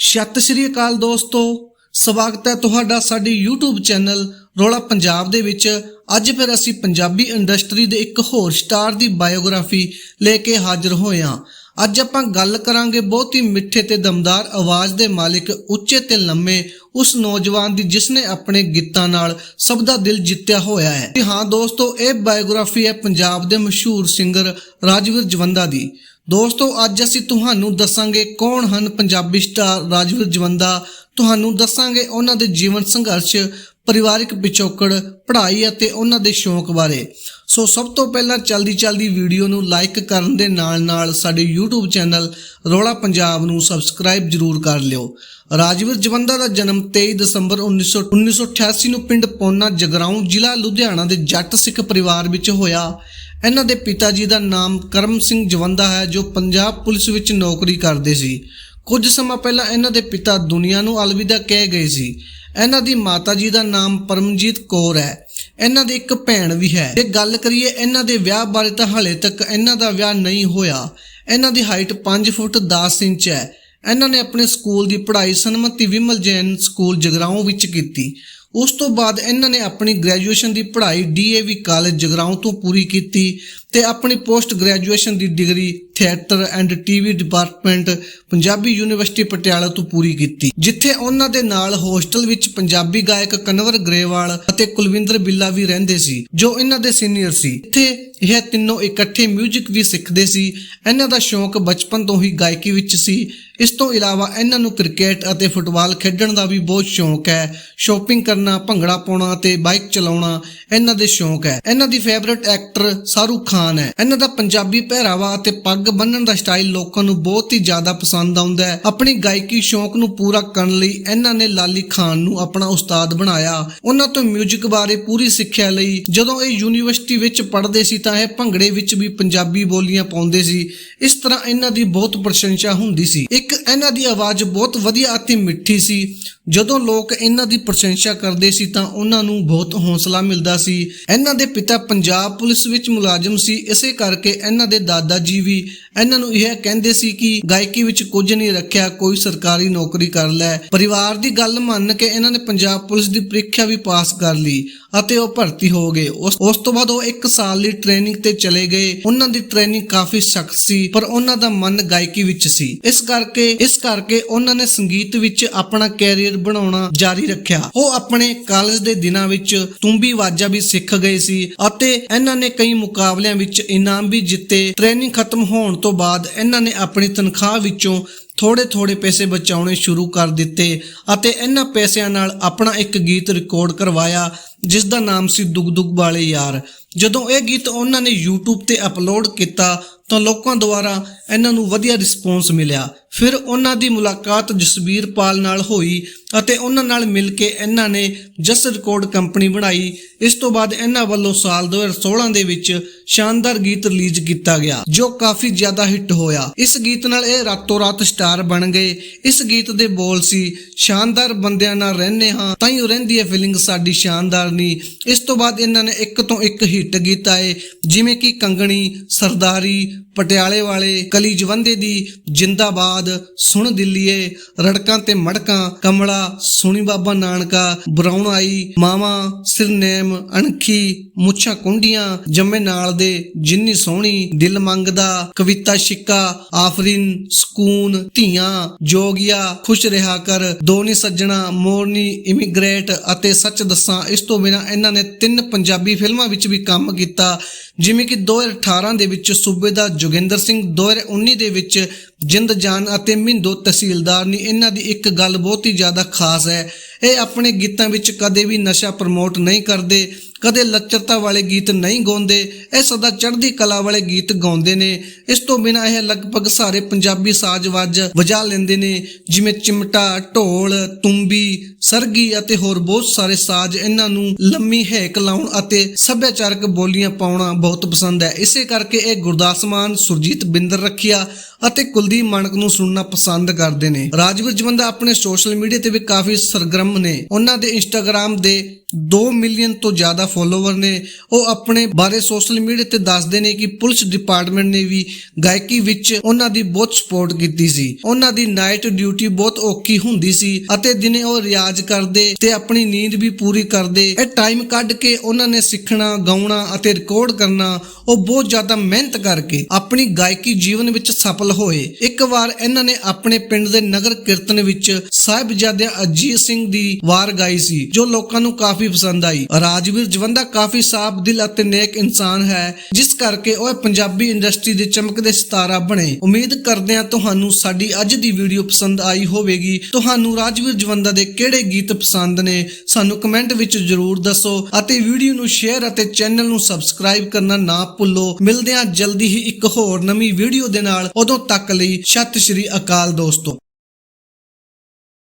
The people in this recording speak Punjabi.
ਸਤਿ ਸ਼੍ਰੀ ਅਕਾਲ ਦੋਸਤੋ, ਸਵਾਗਤ ਹੈ ਤੁਹਾਡਾ ਸਾਡੇ YouTube ਚੈਨਲ ਰੋਲਾ ਪੰਜਾਬ ਦੇ ਵਿੱਚ। ਅੱਜ ਫਿਰ ਅਸੀਂ ਪੰਜਾਬੀ ਇੰਡਸਟਰੀ ਦੇ ਇੱਕ ਹੋਰ ਸਟਾਰ ਦੀ ਬਾਇਓਗ੍ਰਾਫੀ ਲੈ ਕੇ ਹਾਜ਼ਰ ਹੋਏ ਹਾਂ। ਅੱਜ ਆਪਾਂ ਗੱਲ ਕਰਾਂਗੇ ਬਹੁਤ ਹੀ ਮਿੱਠੇ ਤੇ ਦਮਦਾਰ ਆਵਾਜ਼ ਦੇ ਮਾਲਿਕ ਉੱਚੇ ਤੇ ਲੰਮੇ ਉਸ ਨੌਜਵਾਨ ਦੀ ਜਿਸ ਨੇ ਆਪਣੇ ਗੀਤਾਂ ਨਾਲ ਸਭ ਦਾ ਦਿਲ ਜਿੱਤਿਆ ਹੋਇਆ ਹੈ। ਜੀ ਹਾਂ ਦੋਸਤੋ, ਇਹ ਬਾਇਓਗ੍ਰਾਫੀ ਹੈ ਪੰਜਾਬ ਦੇ ਮਸ਼ਹੂਰ ਸਿੰਗਰ ਰਾਜਵੀਰ ਜਵੰਦਾ ਦੀ। ਦੋਸਤੋ, ਅੱਜ ਅਸੀਂ ਤੁਹਾਨੂੰ ਦੱਸਾਂਗੇ ਕੌਣ ਹਨ ਪੰਜਾਬੀ ਸਟਾਰ ਰਾਜਵੀਰ ਜਵੰਦਾ। ਤੁਹਾਨੂੰ ਦੱਸਾਂਗੇ ਉਹਨਾਂ ਦੇ ਜੀਵਨ ਸੰਘਰਸ਼, ਪਰਿਵਾਰਿਕ ਪਿਛੋਕੜ, ਪੜ੍ਹਾਈ ਅਤੇ ਉਹਨਾਂ ਦੇ ਸ਼ੌਂਕ ਬਾਰੇ। ਸੋ, ਸਭ ਤੋਂ ਪਹਿਲਾਂ ਚਲਦੀ ਚਲਦੀ ਵੀਡੀਓ ਨੂੰ ਲਾਈਕ ਕਰਨ ਦੇ ਨਾਲ ਨਾਲ ਸਾਡੇ YouTube ਚੈਨਲ ਰੋਲਾ ਪੰਜਾਬ ਨੂੰ ਸਬਸਕ੍ਰਾਈਬ ਜਰੂਰ ਕਰ ਲਿਓ। ਰਾਜਵੀਰ ਜਵੰਦਾ ਦਾ ਜਨਮ 23 ਦਸੰਬਰ 1900 1988 ਨੂੰ ਪਿੰਡ ਪੌਨਾ, ਜਗਰਾਉਂ, ਜ਼ਿਲ੍ਹਾ ਲੁਧਿਆਣਾ ਦੇ ਜੱਟ ਸਿੱਖ ਪਰਿਵਾਰ ਵਿੱਚ ਹੋਇਆ। ਇਹਨਾਂ ਦੇ ਪਿਤਾ ਜੀ ਦਾ ਨਾਮ ਕਰਮ ਸਿੰਘ ਜਵੰਦਾ ਹੈ, ਜੋ ਪੰਜਾਬ ਪੁਲਿਸ ਵਿੱਚ ਨੌਕਰੀ ਕਰਦੇ ਸੀ। ਕੁਝ ਸਮਾਂ ਪਹਿਲਾਂ ਇਹਨਾਂ ਦੇ ਪਿਤਾ ਦੁਨੀਆ ਨੂੰ ਅਲਵਿਦਾ ਕਹਿ ਗਏ ਸੀ। ਇਹਨਾਂ ਦੀ ਮਾਤਾ ਜੀ ਦਾ ਨਾਮ ਪਰਮਜੀਤ ਕੌਰ ਹੈ। ਇਹਨਾਂ ਦੀ ਇੱਕ ਭੈਣ ਵੀ ਹੈ। ਜੇ ਗੱਲ ਕਰੀਏ ਇਹਨਾਂ ਦੇ ਵਿਆਹ ਬਾਰੇ ਤਾਂ ਹਲੇ ਤੱਕ ਇਹਨਾਂ ਦਾ ਵਿਆਹ ਨਹੀਂ ਹੋਇਆ। ਇਹਨਾਂ ਦੀ ਹਾਈਟ 5 ਫੁੱਟ 10 ਇੰਚ ਹੈ। ਇਹਨਾਂ ਨੇ ਆਪਣੇ ਸਕੂਲ ਦੀ ਪੜ੍ਹਾਈ ਸਨਮਤੀ ਵਿਮਲ ਜੈਨ ਸਕੂਲ ਜਗਰਾਉਂ ਵਿੱਚ ਕੀਤੀ। ਉਸ ਤੋਂ ਬਾਅਦ ਇਹਨਾਂ ਨੇ ਆਪਣੀ ਗ੍ਰੈਜੂਏਸ਼ਨ ਦੀ ਪੜ੍ਹਾਈ ਡੀਏਵੀ ਕਾਲਜ ਜਗਰਾਉਂ ਤੋਂ ਪੂਰੀ ਕੀਤੀ। ਤੇ ਆਪਣੀ post graduation the degree theatre and TV department Punjabi university Patiala ਤੋਂ ਪੂਰੀ ਕੀਤੀ, ਜਿੱਥੇ ਉਹਨਾਂ ਦੇ ਨਾਲ ਹੋਸਟਲ ਵਿੱਚ ਪੰਜਾਬੀ ਗਾਇਕ ਕਨਵਰ ਗਰੇਵਾਲ ਅਤੇ ਕੁਲਵਿੰਦਰ ਬਿੱਲਾ ਵੀ ਰਹਿੰਦੇ ਸੀ, ਜੋ ਇਹਨਾਂ ਦੇ ਸੀਨੀਅਰ ਸੀ। ਇੱਥੇ ਇਹ ਤਿੰਨੋਂ ਇਕੱਠੇ 뮤직 ਵੀ ਸਿੱਖਦੇ ਸੀ। ਇਹਨਾਂ ਦਾ ਸ਼ੌਂਕ ਬਚਪਨ ਤੋਂ ਹੀ ਗਾਇਕੀ ਵਿੱਚ ਸੀ। ਇਸ ਤੋਂ ਇਲਾਵਾ ਇਹਨਾਂ ਨੂੰ ਕ੍ਰਿਕਟ ਅਤੇ ਫੁੱਟਬਾਲ ਖੇਡਣ ਦਾ ਵੀ ਬਹੁਤ ਸ਼ੌਂਕ ਹੈ। ਸ਼ਾਪਿੰਗ ਕਰਨਾ, ਭੰਗੜਾ ਪਾਉਣਾ ਤੇ ਬਾਈਕ ਚਲਾਉਣਾ ਇਹਨਾਂ ਦੇ ਸ਼ੌਂਕ ਹੈ। ਇਹਨਾਂ ਦੀ ਫੇਵਰਿਟ ਐਕਟਰ ਸ਼ਾਹਰੁਖ ਖਾਨ ਹੈ। ਇਹਨਾਂ ਦਾ ਪੰਜਾਬੀ ਪਹਿਰਾਵਾ ਅਤੇ ਪੱਗ ਬੰਨਣ ਦਾ ਸਟਾਈਲ ਲੋਕਾਂ ਨੂੰ ਬਹੁਤ ਹੀ ਜ਼ਿਆਦਾ ਪਸੰਦ ਆਉਂਦਾ ਹੈ। ਆਪਣੀ ਗਾਇਕੀ ਸ਼ੌਂਕ ਨੂੰ ਪੂਰਾ ਕਰਨ ਲਈ ਇਹਨਾਂ ਨੇ ਲਾਲੀ ਖਾਨ ਨੂੰ ਆਪਣਾ ਉਸਤਾਦ ਬਣਾਇਆ। ਉਹਨਾਂ ਤੋਂ 뮤직 ਬਾਰੇ ਪੂਰੀ ਸਿੱਖਿਆ ਲਈ ਜਦੋਂ ਇਹ ਯੂਨੀਵਰਸਿਟੀ ਵਿੱਚ ਪੜ੍ਹਦੇ ਸੀ ਤਾਂ ਇਹ ਭੰਗੜੇ ਵਿੱਚ ਵੀ ਪੰਜਾਬੀ ਬੋਲੀਆਂ ਪਾਉਂਦੇ ਸੀ। ਇਸ ਤਰ੍ਹਾਂ ਇਹਨਾਂ ਦੀ ਬਹੁਤ ਪ੍ਰਸ਼ੰਸਾ ਹੁੰਦੀ ਸੀ। ਇੱਕ ਇਹਨਾਂ ਦੀ ਆਵਾਜ਼ ਬਹੁਤ ਵਧੀਆ ਅਤੇ ਮਿੱਠੀ ਸੀ। ਜਦੋਂ ਲੋਕ ਇਹਨਾਂ ਦੀ ਪ੍ਰਸ਼ੰਸਾ ਕਰਦੇ ਸੀ ਤਾਂ ਉਹਨਾਂ ਨੂੰ ਬਹੁਤ ਹੌਸਲਾ ਮਿਲਦਾ ਸੀ। ਇਹਨਾਂ ਦੇ ਪਿਤਾ ਪੰਜਾਬ ਪੁਲਿਸ ਵਿੱਚ ਮੁਲਾਜ਼ਮ ਸੀ ਇਸੇ ਕਰਕੇ ਇਹਨਾਂ ਦੇ ਦਾਦਾ ਜੀ ਵੀ ਇਹਨਾਂ ਨੂੰ ਇਹ ਕਹਿੰਦੇ ਸੀ ਕਿ ਗਾਇਕੀ ਵਿੱਚ ਕੁਝ ਨਹੀਂ ਰੱਖਿਆ, ਕੋਈ ਸਰਕਾਰੀ ਨੌਕਰੀ ਕਰ ਲੈ। ਪਰਿਵਾਰ ਦੀ ਗੱਲ ਮੰਨ ਕੇ ਇਹਨਾਂ ਨੇ ਪੰਜਾਬ ਪੁਲਿਸ ਦੀ ਪ੍ਰੀਖਿਆ ਵੀ ਪਾਸ ਕਰ ਲਈ ਅਤੇ ਉਹ ਭਰਤੀ ਹੋ ਗਏ। ਉਸ ਤੋਂ ਬਾਅਦ ਉਹ 1 ਸਾਲ ਲਈ ਟ੍ਰੇਨਿੰਗ ਤੇ ਚਲੇ ਗਏ। ਉਹਨਾਂ ਦੀ ਟ੍ਰੇਨਿੰਗ ਕਾਫੀ ਸਖਤ ਸੀ, ਪਰ ਉਹਨਾਂ ਦਾ ਮਨ ਗਾਇਕੀ ਵਿੱਚ ਸੀ। ਇਸ ਕਰਕੇ ਇਸ ਕਰਕੇ ਉਹਨਾਂ ਨੇ ਸੰਗੀਤ ਵਿੱਚ ਆਪਣਾ ਕੈਰੀਅਰ ਬਣਾਉਣਾ ਜਾਰੀ ਰੱਖਿਆ। ਉਹ ਆਪਣੇ ਕਾਲਜ ਦੇ ਦਿਨਾਂ ਵਿੱਚ ਤੁੰਬੀ ਵਾਜਾ ਵੀ ਸਿੱਖ ਗਏ ਸੀ ਅਤੇ ਇਹਨਾਂ ਨੇ ਕਈ ਮੁਕਾਬਲਿਆਂ ਵਿੱਚ ਇਨਾਮ ਵੀ ਜਿੱਤੇ। ਟ੍ਰੇਨਿੰਗ ਖਤਮ ਹੋਣ ਤੋਂ ਬਾਅਦ ਇਹਨਾਂ ਨੇ ਆਪਣੀ ਤਨਖਾਹ ਵਿੱਚੋਂ ਥੋੜੇ ਥੋੜੇ ਪੈਸੇ ਬਚਾਉਣੇ ਸ਼ੁਰੂ ਕਰ ਦਿੱਤੇ ਅਤੇ ਇਹਨਾਂ ਪੈਸਿਆਂ ਨਾਲ ਆਪਣਾ ਇੱਕ ਗੀਤ ਰਿਕਾਰਡ ਕਰਵਾਇਆ ਜਿਸ ਦਾ ਨਾਮ ਸੀ ਦੁਗ ਦੁਗ ਵਾਲੇ ਯਾਰ। ਜਦੋਂ ਇਹ ਗੀਤ ਉਹਨਾਂ ਨੇ YouTube ਤੇ ਅਪਲੋਡ ਕੀਤਾ ਤਾਂ ਲੋਕਾਂ ਦੁਆਰਾ ਇਹਨਾਂ ਨੂੰ ਵਧੀਆ ਰਿਸਪੌਂਸ ਮਿਲਿਆ। ਫਿਰ ਉਹਨਾਂ ਦੀ ਮੁਲਾਕਾਤ ਜਸਬੀਰ ਪਾਲ ਨਾਲ ਹੋਈ ਅਤੇ ਉਹਨਾਂ ਨਾਲ ਮਿਲ ਕੇ ਇਹਨਾਂ ਨੇ ਜਸ ਰਿਕਾਰਡ ਕੰਪਨੀ ਬਣਾਈ। ਇਸ ਤੋਂ ਬਾਅਦ ਇਹਨਾਂ ਵੱਲੋਂ ਸਾਲ 2016 ਦੇ ਵਿੱਚ ਸ਼ਾਨਦਾਰ ਗੀਤ ਰਿਲੀਜ਼ ਕੀਤਾ ਗਿਆ, ਜੋ ਕਾਫੀ ਜ਼ਿਆਦਾ ਹਿੱਟ ਹੋਇਆ। ਇਸ ਗੀਤ ਨਾਲ ਇਹ ਰਾਤੋਂ ਰਾਤ ਸਟਾਰ ਬਣ ਗਏ। ਇਸ ਗੀਤ ਦੇ ਬੋਲ ਸੀ, ਸ਼ਾਨਦਾਰ ਬੰਦਿਆਂ ਨਾਲ ਰਹਿੰਦੇ ਹਾਂ, ਤਾਂ ਹੀ ਰਹਿੰਦੀ ਹੈ ਫੀਲਿੰਗ ਸਾਡੀ ਸ਼ਾਨਦਾਰ ਨਹੀਂ। ਇਸ ਤੋਂ ਬਾਅਦ ਇਹਨਾਂ ਨੇ ਇੱਕ ਤੋਂ ਇੱਕ ਹਿੱਟ ਗੀਤ ਆਏ, ਜਿਵੇਂ ਕਿ ਕੰਗਣੀ ਸਰਦਾਰੀ you ਪਟਿਆਲੇ ਵਾਲੇ ਕਲੀ ਜਵੰਦੇ ਦੀ ਜਿੰਦਾਬਾਦ ਸੁਣ ਦਿੱਲੀਏ, ਰੜਕਾਂ ਤੇ ਮੜਕਾਂ, ਕਮਲਾ ਸੁਣੀ ਬਾਬਾ ਨਾਨਕਾ, ਬਰਾਉਣ ਆਈ, ਮਾਵਾ ਸਿਰਨੇਮ ਅਣਖੀ ਮੁੱਛਾਂ ਕੁੰਡੀਆਂ, ਜੰਮੇ ਨਾਲ ਦੇ ਜਿੰਨੀ ਸੋਹਣੀ ਦਿਲ ਮੰਗਦਾ, ਕਵਿਤਾ ਸ਼ਿੱਕਾ, ਆਫਰੀਨ, ਸਕੂਨ, ਧੀਆਂ, ਜੋਗੀਆ, ਖੁਸ਼ ਰਿਹਾ ਕਰ, ਦੋਨੀ ਸੱਜਣਾ, ਮੋਰਨੀ ਇਮੀਗ੍ਰੇਟ ਅਤੇ ਸੱਚ ਦੱਸਾਂ, ਇਸ ਤੋਂ ਬਿਨਾ ਇਹਨਾਂ ਨੇ ਤਿੰਨ ਪੰਜਾਬੀ ਫਿਲਮਾਂ ਵਿੱਚ ਵੀ ਕੰਮ ਕੀਤਾ, ਜਿਵੇਂ ਕਿ 2018 ਦੇ ਵਿੱਚ ਸੂਬੇ ਦਾ ਜੋਗਿੰਦਰ ਸਿੰਘ 2019 ਦੇ ਵਿੱਚ ਜਿੰਦ ਜਾਨ ਅਤੇ ਮਿੰਦੋ ਤਹਿਸੀਲਦਾਰ ਨੇ ਇਹਨਾਂ ਦੀ ਇੱਕ ਗੱਲ ਬਹੁਤ ਹੀ ਜ਼ਿਆਦਾ ਖਾਸ ਹੈ। ਇਹ ਆਪਣੇ ਗੀਤਾਂ ਵਿੱਚ ਕਦੇ ਵੀ ਨਸ਼ਾ ਪ੍ਰਮੋਟ ਨਹੀਂ ਕਰਦੇ, ਕਦੇ ਲੱਚਰਤਾ ਵਾਲੇ ਗੀਤ ਨਹੀਂ ਗਾਉਂਦੇ, ਇਹ ਸਦਾ ਚੜ੍ਹਦੀ ਕਲਾ ਵਾਲੇ ਗੀਤ ਗਾਉਂਦੇ ਨੇ। ਇਸ ਤੋਂ ਬਿਨਾਂ ਇਹ ਲਗਭਗ ਸਾਰੇ ਪੰਜਾਬੀ ਸਾਜ਼ ਵੱਜ ਵਜਾ ਲੈਂਦੇ ਨੇ, ਜਿਵੇਂ ਚਿਮਟਾ, ਢੋਲ, ਤੁੰਬੀ, ਸਰਗੀ ਅਤੇ ਹੋਰ ਬਹੁਤ ਸਾਰੇ ਸਾਜ਼ ਇਹਨਾਂ ਨੂੰ ਲੰਮੀ ਹੈਕ ਲਾਉਣ ਅਤੇ ਸੱਭਿਆਚਾਰਕ ਬੋਲੀਆਂ ਪਾਉਣਾ ਬਹੁਤ ਪਸੰਦ ਹੈ। ਇਸੇ ਕਰਕੇ ਇਹ ਗੁਰਦਾਸ ਮਾਨ, ਸੁਰਜੀਤ ਬਿੰਦਰ ਰੱਖਿਆ ਅਤੇ ਕੁਲਦੀਪ ਮਾਨਕ ਨੂੰ ਸੁਣਨਾ ਪਸੰਦ ਕਰਦੇ ਨੇ। ਰਾਜਵੀਰ ਜਵੰਦਾ ਆਪਣੇ ਸੋਸ਼ਲ ਮੀਡੀਆ ਤੇ ਵੀ ਕਾਫੀ ਸਰਗਰਮ ਨੇ, ਉਹਨਾਂ ਦੇ ਇੰਸਟਾਗ੍ਰam ਦੇ 2 ਮਿਲੀਅਨ ਤੋਂ ਜ਼ਿਆਦਾ ਫੋਲੋਵਰ ਨੇ। ਉਹ ਆਪਣੇ ਬਾਰੇ ਸੋਸ਼ਲ ਮੀਡੀਆ ਤੇ ਦੱਸਦੇ ਨੇ ਕਿ ਪੁਲਿਸ ਡਿਪਾਰਟਮੈਂਟ ਨੇ ਵੀ ਗਾਇਕੀ ਵਿੱਚ ਉਹਨਾਂ ਦੀ ਬਹੁਤ ਸਪੋਰਟ ਕੀਤੀ ਸੀ। ਉਹਨਾਂ ਦੀ ਨਾਈਟ ਡਿਊਟੀ ਬਹੁਤ ਔਖੀ ਹੁੰਦੀ ਸੀ ਅਤੇ ਦਿਨੇ ਉਹ ਰਿਆਜ਼ ਕਰਦੇ ਤੇ ਆਪਣੀ ਨੀਂਦ ਵੀ ਪੂਰੀ ਕਰਦੇ। ਇਹ ਟਾਈਮ ਕੱਢ ਕੇ ਉਹਨਾਂ ਨੇ ਸਿੱਖਣਾ, ਗਾਉਣਾ ਅਤੇ ਰਿਕਾਰਡ ਕਰਨਾ, ਉਹ ਬਹੁਤ ਜ਼ਿਆਦਾ ਮਿਹਨਤ ਕਰਕੇ ਆਪਣੀ ਗਾਇਕੀ ਜੀਵਨ ਵਿੱਚ ਸਫਲ ਹੋਏ। ਇੱਕ ਵਾਰ ਇਹਨਾਂ ਨੇ ਆਪਣੇ ਪਿੰਡ ਦੇ ਨਗਰ ਕੀਰਤਨ ਵਿੱਚ ਸਾਹਿਬਜ਼ਾਦੇ ਅਜੀਤ ਸਿੰਘ ਦੀ ਦੀ ਵਾਰ ਗਾਈ ਸੀ, ਜੋ ਲੋਕਾਂ ਨੂੰ ਕਾਫੀ ਪਸੰਦ ਆਈ। ਰਾਜਵੀਰ ਜਵੰਦਾ ਕਾਫੀ ਸਾਫ਼ ਦਿਲ ਅਤੇ ਨੇਕ ਇਨਸਾਨ ਹੈ, ਜਿਸ ਕਰਕੇ ਉਹ ਪੰਜਾਬੀ ਇੰਡਸਟਰੀ ਦੇ ਚਮਕਦੇ ਸਿਤਾਰਾ ਬਣੇ। ਉਮੀਦ ਕਰਦੇ ਹਾਂ ਤੁਹਾਨੂੰ ਸਾਡੀ ਅੱਜ ਦੀ ਵੀਡੀਓ ਪਸੰਦ ਆਈ ਹੋਵੇਗੀ। ਤੁਹਾਨੂੰ ਰਾਜਵੀਰ ਜਵੰਦਾ ਦੇ ਕਿਹੜੇ ਗੀਤ ਪਸੰਦ ਨੇ, ਸਾਨੂੰ ਕਮੈਂਟ ਵਿੱਚ ਜਰੂਰ ਦੱਸੋ ਅਤੇ ਵੀਡੀਓ ਨੂੰ ਸ਼ੇਅਰ ਅਤੇ ਚੈਨਲ ਨੂੰ ਸਬਸਕ੍ਰਾਈਬ ਕਰਨਾ ਨਾ ਭੁੱਲੋ। ਮਿਲਦੇ ਹਾਂ ਜਲਦੀ ਹੀ ਇੱਕ ਹੋਰ ਨਵੀਂ ਵੀਡੀਓ ਦੇ ਨਾਲ। ਉਦੋਂ ਤੱਕ ਲਈ ਸਤਿ ਸ਼੍ਰੀ ਅਕਾਲ ਦੋਸਤੋ।